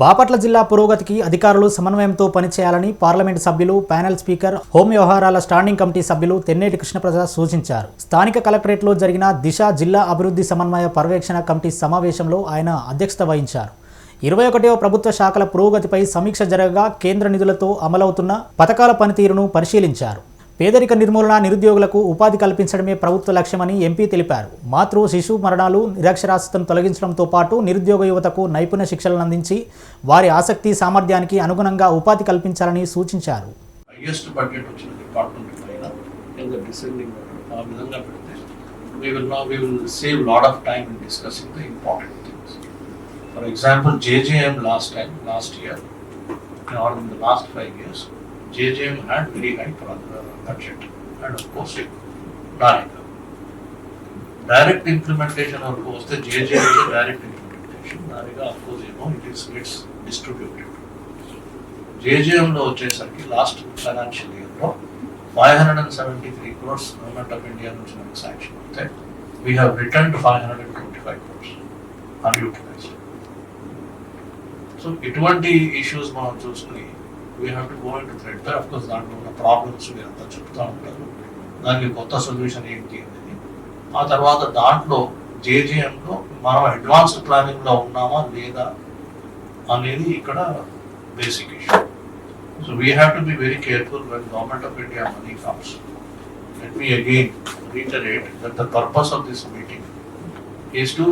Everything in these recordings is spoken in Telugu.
బాపట్ల జిల్లా పురోగతికి అధికారులు సమన్వయంతో పనిచేయాలని పార్లమెంటు సభ్యులు ప్యానెల్ స్పీకర్ హోం వ్యవహారాల స్టాండింగ్ కమిటీ సభ్యులు తెన్నేటి కృష్ణప్రసాద్ సూచించారు. స్థానిక కలెక్టరేట్లో జరిగిన దిశ జిల్లా అభివృద్ధి సమన్వయ పర్యవేక్షణ కమిటీ సమావేశంలో ఆయన అధ్యక్షత వహించారు. ఇరవై ఒకటవ ప్రభుత్వ శాఖల పురోగతిపై సమీక్ష జరగగా కేంద్ర నిధులతో అమలవుతున్న పథకాల పనితీరును పరిశీలించారు. పేదరిక నిర్మూలన నిరుద్యోగులకు ఉపాధి కల్పించడమే ప్రభుత్వ లక్ష్యమని ఎంపీ తెలిపారు. మాతృ శిశు మరణాలు నిరక్షరాస్యతను తొలగించడంతో పాటు నిరుద్యోగ యువతకు నైపుణ్య శిక్షలను అందించి వారి ఆసక్తి సామర్థ్యానికి అనుగుణంగా ఉపాధి కల్పించాలని సూచించారు. హైయెస్ట్ బడ్జెట్ వచ్చిన డిపార్ట్మెంట్ పైన ఇన్ ద డిసెండింగ్ ఆ విధంగా no we will save lot of time in discussing the important things for example JJM last time last year or in the last five years JJM had very high budget and of course నానిక direct implementation వరకు వస్తే జేజేఎం డైరెక్ట్ ఇంప్లిమెంటేషన్ నానిక ఆఫ్ కోర్స్ ఏమో ఇట్ ఈస్ ఇట్స్ డిస్ట్రిబ్యూటెడ్ జేజేఎంలో వచ్చేసరికి లాస్ట్ ఫైనాన్షియల్ ఇయర్లో five hundred and seventy three crores government of India నుంచి మనకి శాంక్షన్ అయితే we have return to five hundred and twenty five crores unutilized so ఇటువంటి ఇష్యూస్ మనం చూసుకుని we have to go and to tread of course దాంట్లో ఉన్న ప్రాబ్లమ్స్ మీరంతా చెప్తూ ఉంటారు దానికి కొత్త సొల్యూషన్ ఏంటి అనేది ఆ తర్వాత దాంట్లో జేజేఎంలో మనం అడ్వాన్స్ ప్లానింగ్లో ఉన్నామా లేదా అనేది ఇక్కడ basic issue so we have to be very careful when government of India money comes let me again reiterate that the purpose of this meeting is to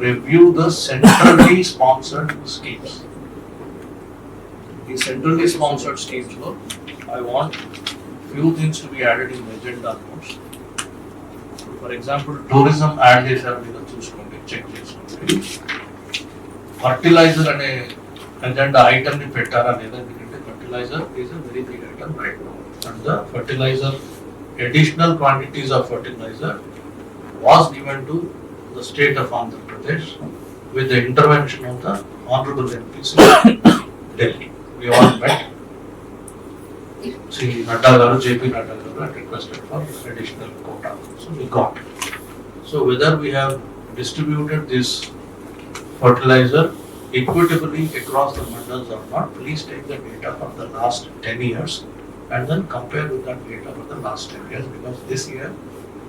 review the centrally sponsored schemes ఈ centrally sponsored స్కీమ్స్లో I want few things to be added in agenda accounts for example tourism add చేశారు మీరు చూసుకోండి చెక్ చేసుకోండి. ఫర్టిలైజర్ అనే ఎజెండా ఐటమ్ని పెట్టారా లేదా? ఎందుకంటే fertilizer is a very big item right and the fertilizer additional quantities of fertilizer was given to the state of Andhra Pradesh with the intervention of the honourable MPs Delhi we all met. See, Nadda Garu, JP Nadda Garu had requested for additional quota, so we got. So whether we have distributed this fertilizer equitably across the mandals or not, please take the data for the last ten years and then compare with that data for the last ten years because this year,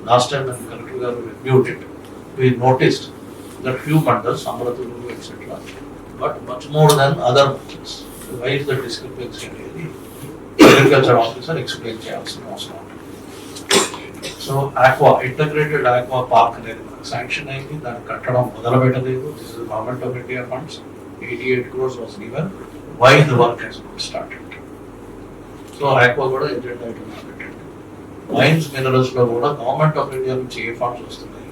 last time when collector garu reviewed it, we noticed that few mandals, Amratudu, etc., but much more than other mandals. Why the discrepancy అనేది అగ్రికల్చర్ ఆఫీసర్ ఎక్స్ప్లెయిన్ చేయాల్సిన అవసరం so aqua integrated aqua park అనేది మనకు శాంక్షన్ అయింది. దాన్ని కట్టడం మొదలు పెట్టలేదు this is government of India funds eighty eight crores was given why the work has not started so aqua కూడా ఎజెండా ఐటమ్ పెట్టండి. మైన్స్ మినరల్స్లో కూడా గవర్నమెంట్ ఆఫ్ ఇండియా నుంచి ఏ ఫండ్స్ వస్తున్నాయి?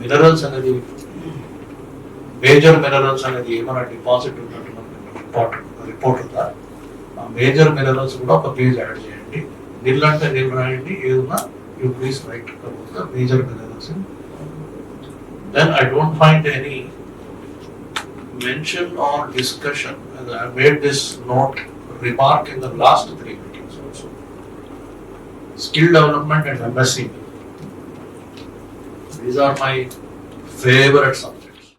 మినరల్స్ అనేది మేజర్ మినరల్స్ అనేది ఏమైనా డిపాజిట్ ఉన్నట్టు ఇంపార్టెంట్ రిపోర్ట్ ఉందా ఆ మేజర్ మినరల్స్ కూడా ఒక పేజ్ యాడ్ చేయండి నిల్ అంటే నిల్ రాయండి ఏదన్నా you please write about the major minerals then I don't find any mention or discussion, and I made this note, remark in the last three meetings also. Skill development and MSc. These are my favorite subjects.